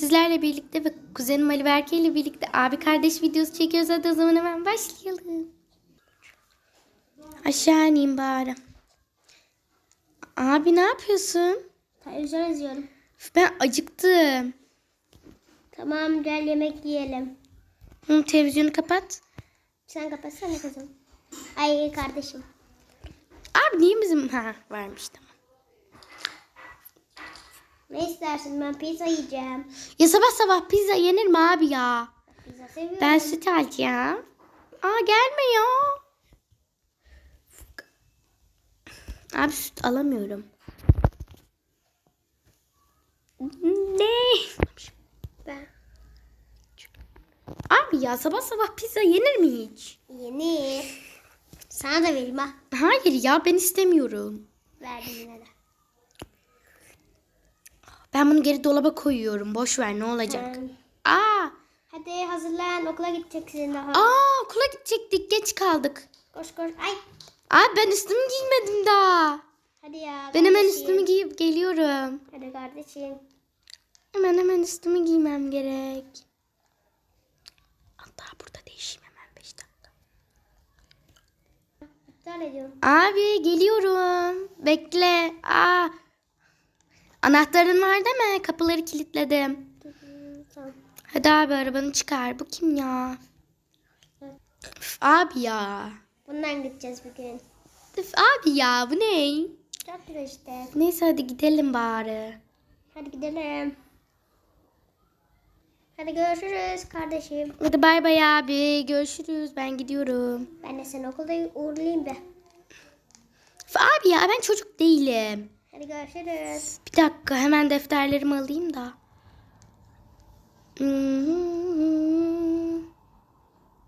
sizlerle birlikte ve kuzenim Ali Berke ile birlikte abi kardeş videosu çekiyoruz. Hadi o zaman hemen başlayalım. Aşağı ineyim bari. Abi ne yapıyorsun? Televizyon izliyorum. Ben acıktım. Tamam gel yemek yiyelim. Hı, televizyonu kapat. Sen kapatsana kızım. Ay kardeşim. Abi niye bizim... Ha varmış tamam. Ne istersin ben pizza yiyeceğim. Ya sabah sabah pizza yenir mi abi ya? Pizza seviyorum. Ben süt alacağım. Aa gelme ya. Abi süt alamıyorum. Ne? Ben. Abi ya sabah sabah pizza yenir mi hiç? Yeni. Sana da vereyim ha. Hayır ya ben istemiyorum. Verdim yine de. Ben bunu geri dolaba koyuyorum. Boş ver ne olacak? Tamam. Aa, Hadi hazırlan okula gideceksin daha. aa okula gidecektik. Geç kaldık. Koş koş. Ay. Abi ben üstümü giymedim daha. Hadi ya. Ben hemen kardeşim. üstümü giyip geliyorum. Hadi kardeşim. Hemen hemen üstümü giymem gerek. Hatta burada değişeyim hemen 5 dakika. İptal ediyorum. Abi geliyorum. Bekle. Aa. Anahtarın var değil mi? Kapıları kilitledim. Tamam. Hadi abi arabanı çıkar. Bu kim ya? Üf, abi ya. Bundan gideceğiz bugün. Üf, abi ya bu ne? Çok güzel işte. Neyse hadi gidelim bari. Hadi gidelim. Hadi görüşürüz kardeşim. Hadi bay bay abi. Görüşürüz. Ben gidiyorum. Ben de seni okulda uğurlayayım da. Üf, abi ya ben çocuk değilim. Hadi görüşürüz. Bir dakika hemen defterlerimi alayım da.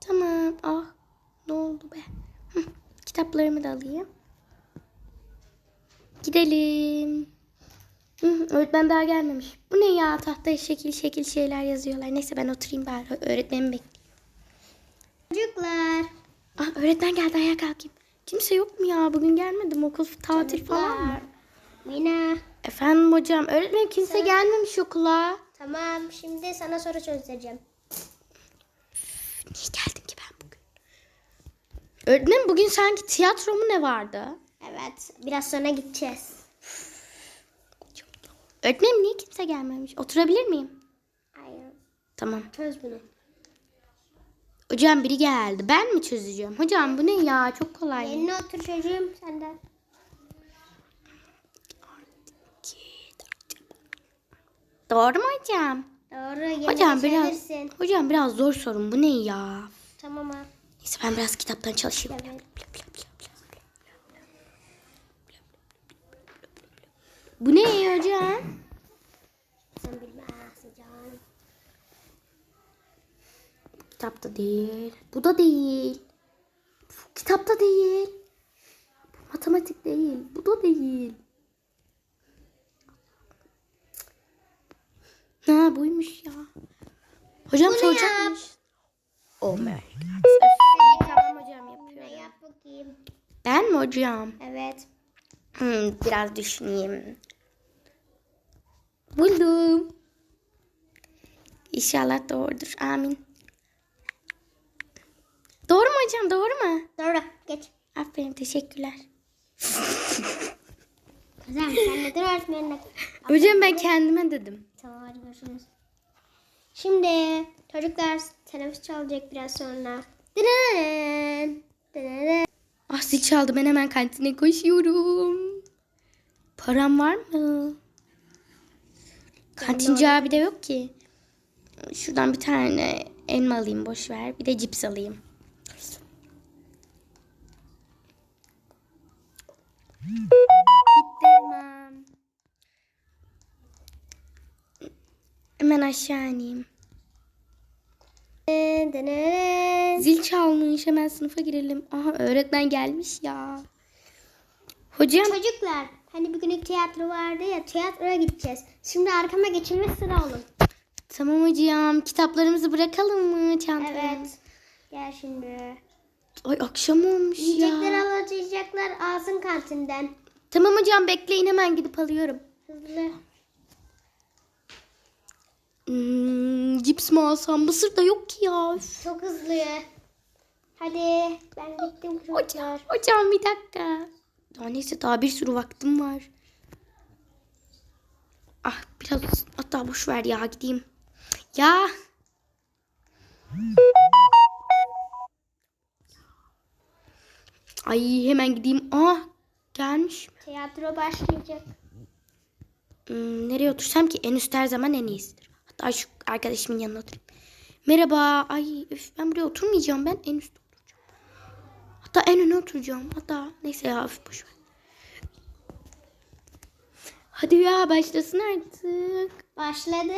Tamam. Ah ne oldu be? Kitaplarımı da alayım. Gidelim. Hı, Öğretmen daha gelmemiş. Bu ne ya? Tahtaya şekil şekil şeyler yazıyorlar. Neyse ben oturayım bari. Öğretmenimi bekliyorum. Çocuklar. Ah öğretmen geldi ayağa kalkayım. Kimse yok mu ya? Bugün gelmedim. Okul tatil falan mı? Mina. Efendim hocam. Öğretmen kimse gelmemiş okula. Tamam şimdi sana soru çözeceğim. Niye geldim ki ben bugün? Öğretmenim bugün sanki tiyatro mu ne vardı? Evet biraz sonra gideceğiz. Öğretmenim niye kimse gelmemiş? Oturabilir miyim? Hayır. Tamam. Çöz bunu. Hocam biri geldi. Ben mi çözeceğim? Hocam bu ne ya? Çok kolay. Yerine otur çocuğum sen Doğru mu hocam? Doğru Hocam biraz. Hocam biraz zor sorun. Bu ne ya? Tamam ha. Neyse ben biraz kitaptan çalışayım. Evet. Bu ne hocam? Sen bilmezsin canım. Kitapta değil. Bu da değil. Bu kitapta değil. Bu matematik değil. Bu da değil. Ha buymuş ya. Hocam Bunu soracakmış. Oh my god. tamam hocam Ne yapıyorum. yap bakayım. Ben mi hocam? Evet. Hmm, biraz düşüneyim. Buldum. İnşallah doğrudur. Amin. Doğru mu hocam? Doğru mu? Doğru geç. Aferin teşekkürler. Güzel sen neden öğretmenine? Hocam ben kendime dedim. Tamam hadi görüşürüz. Şimdi çocuklar teneffüs çalacak biraz sonra. Dınırın. Dınırın. Ah zil çaldı ben hemen kantine koşuyorum. Param var mı? Kantinci abi de yok ki. Şuradan bir tane elma alayım boş ver. Bir de cips alayım. Bitti Hemen aşağı ineyim. Zil çalmış hemen sınıfa girelim. Aha öğretmen gelmiş ya. Hocam Çocuklar hani bugünlük tiyatro vardı ya tiyatroya gideceğiz. Şimdi arkama geçin ve sıra olun. tamam hocam kitaplarımızı bırakalım mı çantaya? Evet. Gel şimdi. Ay akşam olmuş Yiyecekler ya. alacaklar alsın kantinden. Tamam hocam bekleyin hemen gidip alıyorum. Hızlı. Hmm, cips mi alsam? Mısır da yok ki ya. Üf. Çok hızlı. Hadi ben gittim Hocam, çocuklar. hocam bir dakika. Daha neyse daha bir sürü vaktim var. Ah biraz hatta boş ver ya gideyim. Ya. Ay hemen gideyim. Ah gelmiş. Tiyatro başlayacak. Hmm, nereye otursam ki en üst her zaman en iyisidir. Hatta şu arkadaşımın yanına oturayım. Merhaba. Ay üf, ben buraya oturmayacağım. Ben en üstte oturacağım. Hatta en öne oturacağım. Hatta neyse ya üf, boş ver. Hadi ya başlasın artık. Başladı.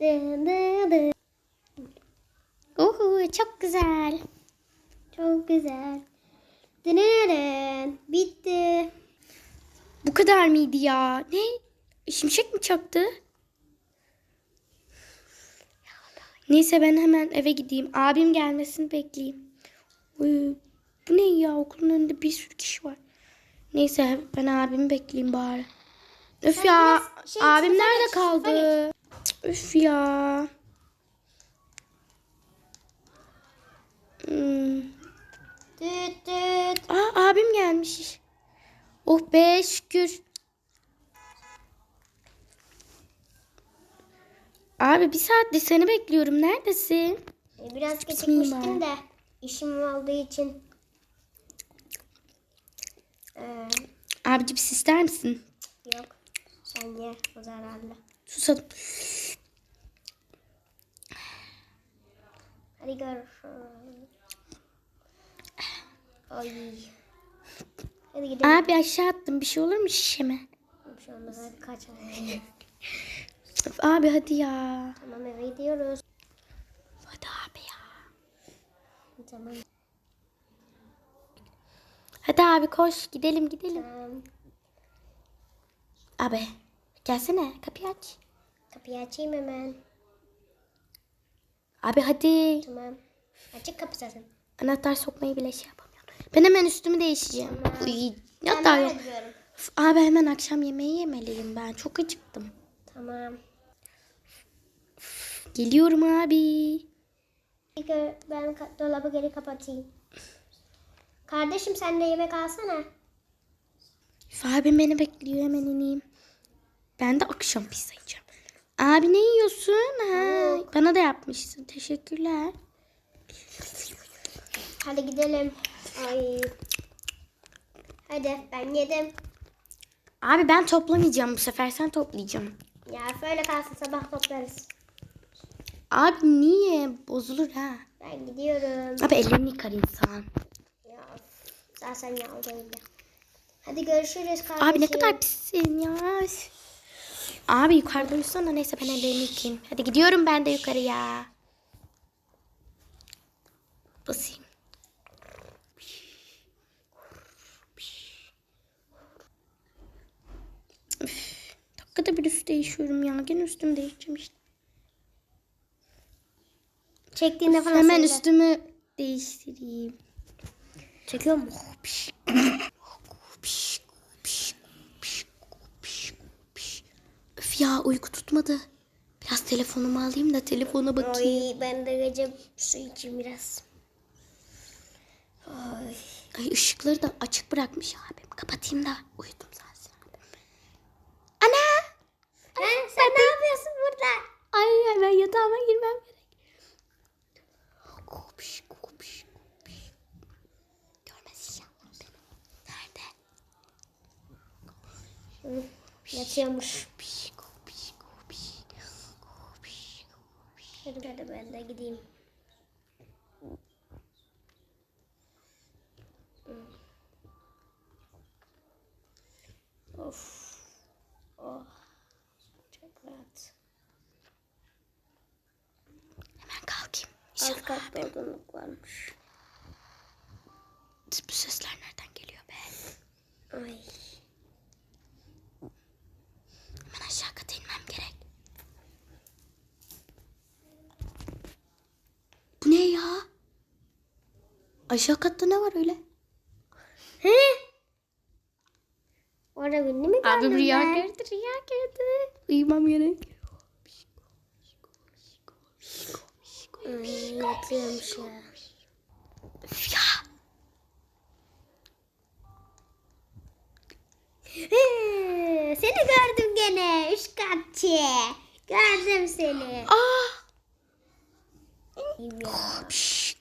Dı dı dı. Oho çok güzel. Çok güzel. Dınırın. Bitti. Bu kadar mıydı ya? Ne? Şimşek mi çaktı? Neyse ben hemen eve gideyim. Abim gelmesini bekleyeyim. Uy, bu ne ya? Okulun önünde bir sürü kişi var. Neyse ben abimi bekleyeyim bari. Öf Sen ya. şey, abim nerede geç, kaldı? Üf ya. Hmm. Düt düt. Aa abim gelmiş. Oh be Abi bir saattir seni bekliyorum. Neredesin? E, Biraz gecikmiştim de işim olduğu için. Ee, Abi cips ister misin? yok. Sen ye. O zararlı. Susadım. Hadi görüşürüz. Ay. Hadi gidelim. Abi aşağı attım. Bir şey olur mu şişeme? Bir şey olmaz. Hadi kaç. Abi hadi ya. tamam eve gidiyoruz. Hadi abi ya. Tamam. Hadi abi koş gidelim gidelim. Tamam. Abi gelsene kapıyı aç. Kapıyı açayım hemen. Abi hadi. Tamam. Açık kapı zaten. Anahtar sokmayı bile şey yapamıyorum. Ben hemen üstümü değişeceğim. Uy, Ben hatta böyle yok. Abi hemen akşam yemeği yemeliyim ben. Çok acıktım. Tamam. Geliyorum abi. Ben dolabı geri kapatayım. Kardeşim sen de yemek alsana. Abim beni bekliyor hemen ineyim. Ben de akşam pizza yiyeceğim. Abi ne yiyorsun? Ha, bana da yapmışsın. Teşekkürler. Hadi gidelim. Ay. Hadi ben yedim. Abi ben toplamayacağım bu sefer. Sen toplayacaksın. Ya böyle kalsın sabah toplarız. Abi niye? Bozulur ha. Ben gidiyorum. Abi ellerini yıkar insan. Ya zaten yağ değil. Hadi görüşürüz kardeşim. Abi ne kadar pissin ya. Abi yukarıda uyusana. Neyse ben ellerimi yıkayayım. Hadi gidiyorum ben de yukarıya. Basayım. Üf, dakikada bir üst değişiyorum ya. Gene üstümü değişeceğim işte. Çektiğinde falan Hemen söyle. üstümü değiştireyim. Çekiyor mu? Öf ya uyku tutmadı. Biraz telefonumu alayım da telefona bakayım. Ay ben de gece su içeyim biraz. Ay. Ay ışıkları da açık bırakmış abim. Kapatayım da uyudum zaten. Ana! Ha, sen ne yapıyorsun burada? Ay hemen yatağıma girmem gerek. Kopiş kopiş kopiş. Görmez inşallah beni. Nerede? Yatıyormuş. Kopiş kopiş kopiş. Kopiş kopiş. Hadi hadi ben de gideyim. Of. Oh. Çok rahat. Hemen kalkayım. İnşallah. Katta odunluk varmış. Bu sesler nereden geliyor be? Ay. Hemen aşağı kata inmem gerek. Bu ne ya? Aşağı katta ne var öyle? He? Orada birini mi gördün Abi rüya ben? gördü, rüya gördü. Uyumam gerek. Ay, yatıyormuş ya. Üf ya. Hı, Seni gördüm gene. Üç katçı. Gördüm seni. Piş.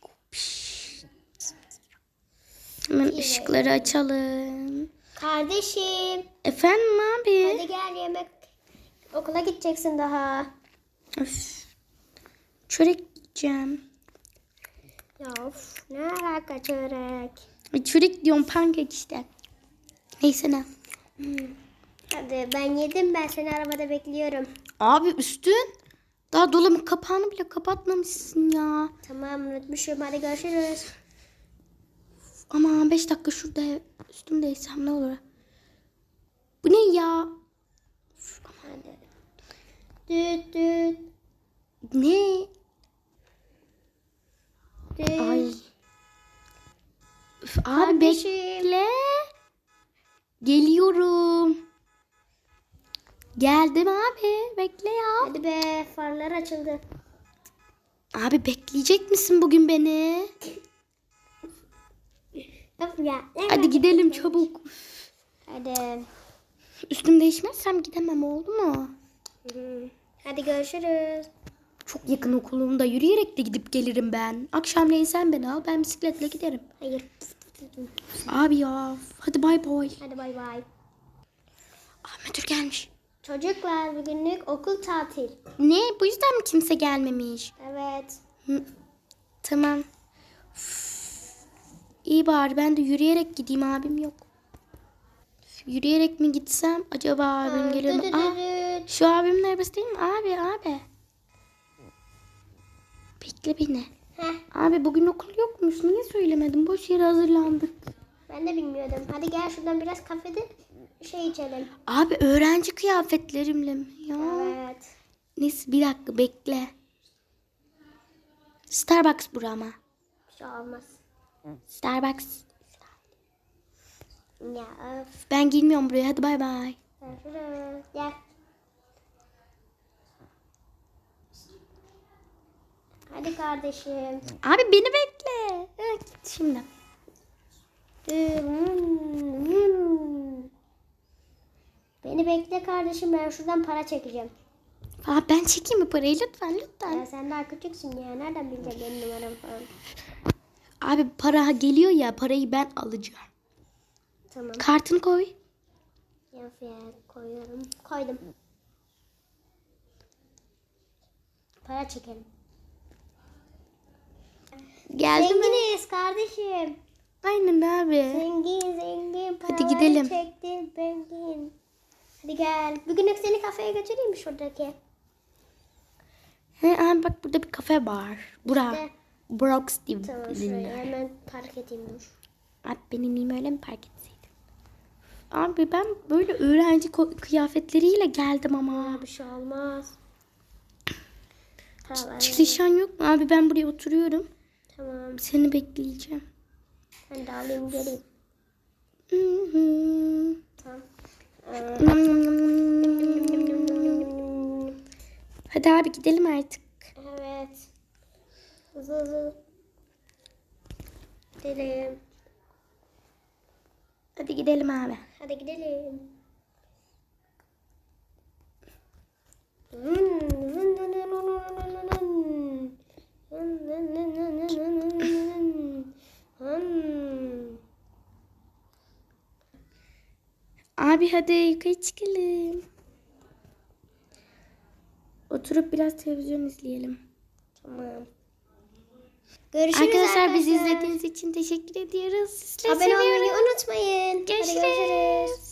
Hemen ışıkları açalım. Kardeşim. Efendim abi? Hadi gel yemek. Okula gideceksin daha. Öf. Çörek yiyeceğim. Ya of ne alaka çörek. Ay, Çörek diyorum pankek işte. Neyse ne. Hadi ben yedim ben seni arabada bekliyorum. Abi üstün. Daha dolabın kapağını bile kapatmamışsın ya. Tamam unutmuşum hadi görüşürüz. Ama 5 dakika şurada üstümdeysem ne olur. Bu ne ya? Hadi. Düt düt Ne? Düt. Ay. Üf, abi bekle. Geliyorum. Geldim abi. Bekle ya. Hadi be farlar açıldı. Abi bekleyecek misin bugün beni? Ya. Hadi gidelim çabuk. Hadi. Üstüm değişmezsem gidemem oldu mu? Hadi görüşürüz. Çok yakın okulumda yürüyerek de gidip gelirim ben. Akşamleyin sen beni al ben bisikletle giderim. Hayır. Abi ya hadi bay bay. Hadi bay bay. Aa, müdür gelmiş. Çocuklar bugünlük okul tatil. Ne bu yüzden mi kimse gelmemiş? Evet. Hı, Tamam. Üf, İyi bari ben de yürüyerek gideyim abim yok. Yürüyerek mi gitsem acaba abim geliyor mu? Aa, düt. şu abimin arabası değil mi? Abi abi. Bekle beni. Heh, Abi bugün okul yokmuş. Niye söylemedin? Boş yere hazırlandık. ben de bilmiyordum. Hadi gel şuradan biraz kafede şey içelim. Abi öğrenci kıyafetlerimle mi? Ya. Evet. Neyse bir dakika bekle. Starbucks bura ama. Bir şey olmaz. Starbucks. Ya öf. Ben girmiyorum buraya. Hadi bay bay. Görüşürüz. Gel. Hadi kardeşim. Abi beni bekle. Evet, şimdi. Beni bekle kardeşim ben şuradan para çekeceğim. Aa, ben çekeyim mi parayı lütfen lütfen. Ya sen daha küçüksün ya. Nereden bileceksin benim numaramı falan. Abi para geliyor ya parayı ben alacağım. Tamam. Kartını koy. Ya ya koyuyorum. Koydum. Para çekelim. Geldi mi? Zenginiz kardeşim. Aynen abi. Zengin zengin. Paraları gidelim. Çektim zengin. Hadi gel. Bugünlük seni kafeye götüreyim mi şuradaki? He, abi bak burada bir kafe var. Bura. İşte. Brox diye Tamam bilinir. hemen park edeyim dur. Abi benim öyle mi park etseydim? Abi ben böyle öğrenci kıyafetleriyle geldim ama. Bir şey olmaz. Çalışan yok mu? Abi ben buraya oturuyorum. Tamam. Seni bekleyeceğim. Ben de alayım geleyim. Tamam. Hadi abi gidelim artık. Evet. Hızlı hızlı. Gidelim. Hadi gidelim abi. Hadi gidelim. Abi hadi yukarı çıkalım. Oturup biraz televizyon izleyelim. Tamam. Görüşürüz Arkadaşlar bizi izlediğiniz için teşekkür ediyoruz. Sizleri Abone olmayı seviyoruz. unutmayın. Hadi görüşürüz.